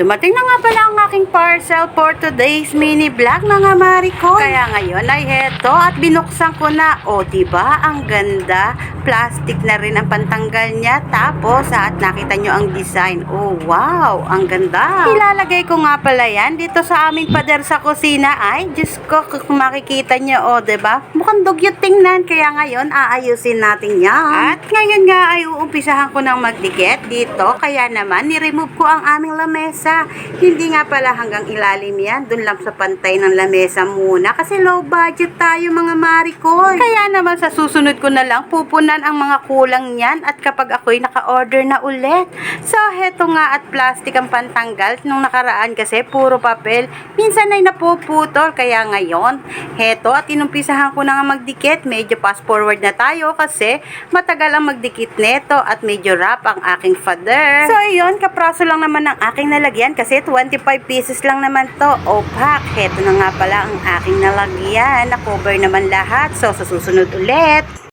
Dumating na nga pala ang aking parcel for today's mini vlog mga mariko. Kaya ngayon ay heto at binuksan ko na. O diba ang ganda? Plastic na rin ang pantanggal niya. Tapos at nakita nyo ang design. Oh wow, ang ganda. Ilalagay ko nga pala yan dito sa aming pader sa kusina. Ay, Diyos ko, kung makikita nyo, o diba? Mukhang dugyot tingnan. Kaya ngayon aayusin natin yan. At ngayon nga ay uumpisahan ko ng magdikit dito. Kaya naman, niremove ko ang aming lamesa. Hindi nga pala hanggang ilalim yan. Doon lang sa pantay ng lamesa muna. Kasi low budget tayo mga marikoy. Kaya naman sa susunod ko na lang pupunan ang mga kulang niyan. At kapag ako'y naka-order na ulit. So, heto nga at plastic ang pantanggal. Nung nakaraan kasi puro papel. Minsan ay napuputol. Kaya ngayon, heto at inumpisahan ko na nga magdikit. Medyo fast forward na tayo kasi matagal ang magdikit neto at medyo wrap ang aking father. So, ayun, kapraso lang naman ang aking nalagyan kasi 25 pieces lang naman to. Opak, heto na nga pala ang aking nalagyan. Na-cover naman lahat. So, sa susunod ulit.